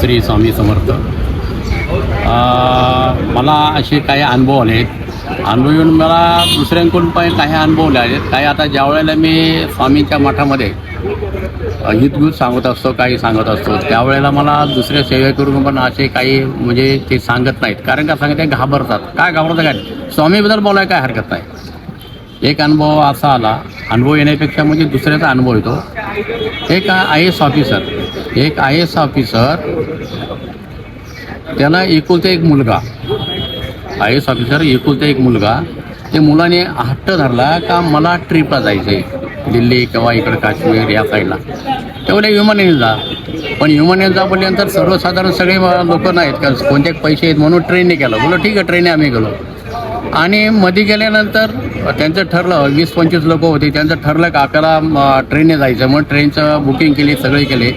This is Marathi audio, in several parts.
श्री स्वामी समर्थ. मला असे काही अनुभव आले. आहेत अनुभव येऊन मला दुसऱ्यांकडून पण काही अनुभव आले. आहेत काही आता ज्या वेळेला मी स्वामींच्या मठामध्ये हितगुत हितगुज सांगत असतो काही सांगत असतो त्यावेळेला मला दुसऱ्या सेवेकरून पण असे काही म्हणजे ते सांगत नाहीत. कारण का सांगत? घाबरतात. काय घाबरतात काय? स्वामीबद्दल बोलायला काय हरकत नाही. एक अनुभव असा आला. अनुभव येण्यापेक्षा म्हणजे दुसऱ्याचा अनुभव येतो. एक आय एस ऑफिसर एक आय एस ऑफिसर त्याला एकुलता एक मुलगा. आय एस ऑफिसर एकुलता एक मुलगा. त्या मुलाने हट्ट धरला का मला ट्रिपला जायचं आहे दिल्ली किंवा इकडं काश्मीर या साईडला तेवढ्या विमानाने जा. पण विमानाने जा बोलल्यानंतर सर्वसाधारण सगळे लोक नाहीत का? कोणते पैसे आहेत म्हणून ट्रेनने गेलो बोलो ठीक आहे ट्रेनने आम्ही गेलो. आणि मध्ये गेल्यानंतर त्यांचं ठरलं वीस पंचवीस लोक होते. त्यांचं ठरलं का आपल्याला ट्रेनने जायचं मग ट्रेनचं बुकिंग केली सगळे केले.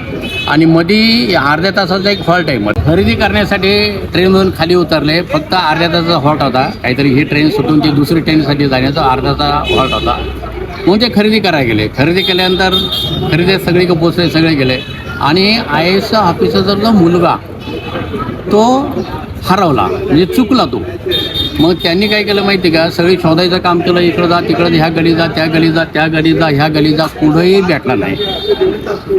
आणि मध्ये अर्ध्या तासाचा एक फॉल्ट आहे मग खरेदी करण्यासाठी ट्रेनमधून खाली उतरले फक्त अर्ध्या तासाचा हॉल्ट होता. काहीतरी ही ट्रेन सुटून ती दुसरी ट्रेनसाठी जाण्याचा अर्ध्याचा हॉल्ट होता. मग ते खरेदी करायला गेले. खरेदी केल्यानंतर खरेदी सगळीकडे पोचले सगळे गेले. आणि आय एस ऑफिसरचा जो मुलगा तो हरवला. म्हणजे चुकला तो. मग त्यांनी काय केलं माहिती आहे का? सगळी शोधायचं काम केलं इकडं जा तिकडं ह्या गली जा त्या गली जा त्या गली जा ह्या गली जा कुठंही भेटला नाही.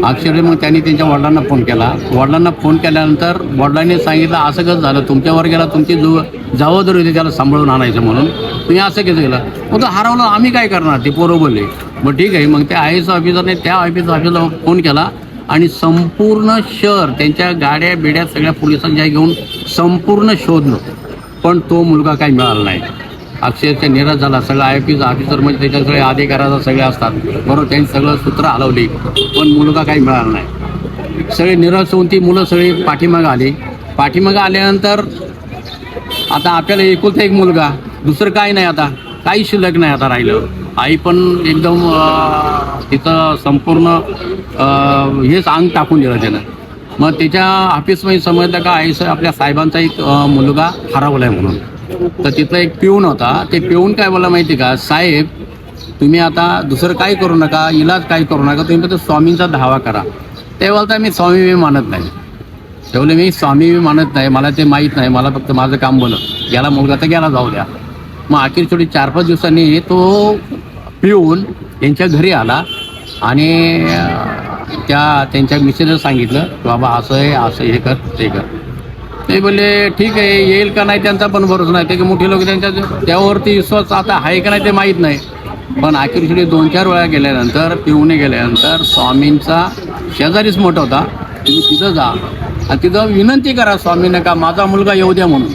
अक्षरशः मग त्यांनी त्यांच्या वडिलांना फोन केला. वडिलांना फोन केल्यानंतर वडिलांनी सांगितलं असं कसं झालं? तुमच्यावर गेला तुमची जो जबाबदारी होती त्याला सांभाळून आणायचं म्हणून. तुम्ही असं कसं केलं. मग तो हरवलं आम्ही काय करणार? ते पोरं बोलले. मग ठीक आहे मग त्या आय एस ऑफिसरने त्या ऑफिस ऑफिसला फोन केला आणि संपूर्ण शहर त्यांच्या गाड्या बिड्या सगळ्या पोलिसांच्या घेऊन संपूर्ण शोधलं. पण तो मुलगा काही मिळाला नाही. अक्षरशः निराश झाला. सगळं आय पी ऑफिसर म्हणजे त्याच्या सगळे अधिकाराचा सगळे असतात. बरोबर त्यांनी सगळं सूत्र हलवली. पण मुलगा काही मिळाला नाही. सगळे निराश होऊन ती मुलं सगळी पाठीमागं आली. पाठीमागं आल्यानंतर आता आपल्याला एकुलता एक मुलगा. दुसरं काही नाही आता. काही शिल्लक नाही आता राहिलं. आई पण एकदम तिचं संपूर्ण हेच अंग टाकून दिलं त्यानं. मग त्याच्या ऑफिसमध्ये समजलं का आई आपल्या साहेबांचा एक मुलगा हरवला आहे म्हणून. तर तिथला एक पिऊन होता. ते पिऊन काय बोला माहिती का? साहेब तुम्ही आता दुसरं काय करू नका इलाज काही करू नका तुम्ही फक्त स्वामींचा धावा करा. तेव्हा तर मी स्वामी मी मानत नाही. तेवढे मी स्वामी मी मानत नाही मला ते माहीत नाही मला फक्त माझं काम बोलत गेला मुलगा तर गेला जाऊ द्या. मग अखेर थोडी चार पाच दिवसांनी तो पिऊन त्यांच्या घरी आला आणि त्या त्यांच्या मिसेसला सांगितलं की बाबा असं आहे असं हे कर ते कर. ते बोलले ठीक आहे येईल का नाही त्यांचा पण भरोसा नाही. ते की मोठी लोक त्यांच्या त्यावरती विश्वास आता आहे का नाही ते माहीत नाही. पण अखेर शेवटी दोन चार वेळा गेल्यानंतर पिऊने गेल्यानंतर स्वामींचा शेजारीच मोठा होता. तुम्ही तिथं जा. आणि तिथं विनंती करा स्वामींना का माझा मुलगा येऊ द्या म्हणून.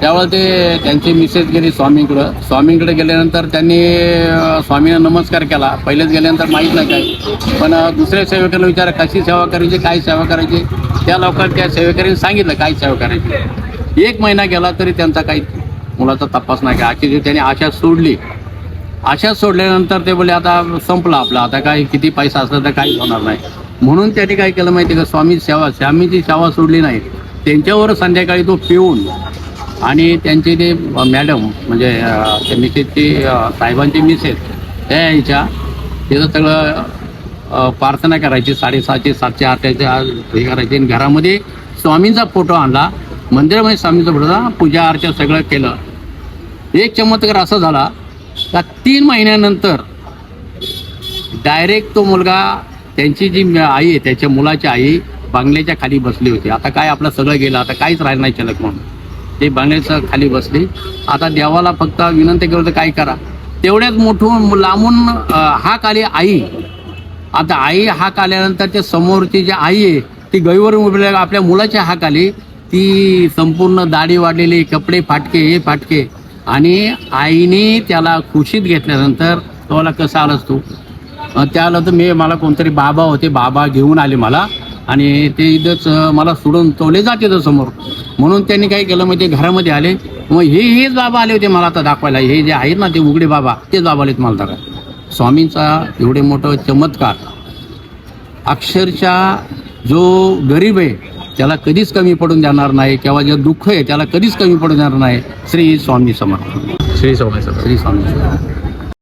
त्यावेळेला ते त्यांची मिसेस गेली स्वामींकडं. स्वामींकडे गेल्यानंतर त्यांनी स्वामींना नमस्कार केला. पहिलेच गेल्यानंतर माहीत नाही काय. पण दुसऱ्या सेवेकऱ्याला विचारा कशी सेवा करायची काय सेवा करायची? त्या लोकांना त्या सेवेकऱ्यांनी सांगितलं काय सेवा करायची. एक महिना गेला तरी त्यांचा काही मुलाचा तपास नाही काय अशी त्यांनी आशा सोडली. आशा सोडल्यानंतर ते बोलले आता संपलं आपलं. आता काय किती पैसा असला तर काहीच होणार नाही. म्हणून त्यांनी काय केलं माहिती आहे का स्वामी सेवा स्वामीची सेवा सोडली नाही. त्यांच्यावर संध्याकाळी तो पिऊन आणि त्यांचे ते मॅडम म्हणजे त्या मिसेसची साहेबांची मिसेस त्या यायच्या. तिथं सगळं प्रार्थना करायची साडेसहाचे सातशे आठचे हे करायचे. आणि घरामध्ये स्वामींचा फोटो आणला. मंदिरामध्ये स्वामींचा फोटो पूजा अर्चा सगळं केलं. एक चमत्कार असा झाला का तीन महिन्यानंतर डायरेक्ट तो मुलगा त्यांची जी आई आहे त्याच्या मुलाची आई बांगल्याच्या खाली बसली होती. आता काय आपलं सगळं गेलं. आता काहीच राहिलं नाही चलक म्हणून. ते बांगल्याच्या खाली बसले. आता देवाला फक्त विनंती केलं तर काय करा? तेवढ्याच मोठून लांबून हाक आली आई. आता आई हाक आल्यानंतर त्या समोरची जी आई आहे ती गईवरून उभी आपल्या मुलाची हाक आली. ती संपूर्ण दाढी वाढलेली कपडे फाटके हे फाटके. आणि आईने त्याला खुशीत घेतल्यानंतर तो कसं आलास तू? त्याला तर मी मला कोणतरी बाबा होते बाबा घेऊन आले मला. आणि ते इथंच मला सोडून तोले जाते समोर. म्हणून त्यांनी काय केलं मग ते घरामध्ये आले. मग हे हेच बाबा आले होते मला आता दाखवायला. हे जे आहेत ना ते उघडे बाबा तेच बाबा आलेत मला दाखवायला. स्वामींचा एवढे मोठं चमत्कार. अक्षरशः जो गरीब आहे त्याला कधीच कमी पडून देणार नाही. किंवा जे दुःख आहे त्याला कधीच कमी पडून देणार नाही. श्री स्वामी समर्थ. श्री स्वामी समर्थ. श्री स्वामी समर्थ.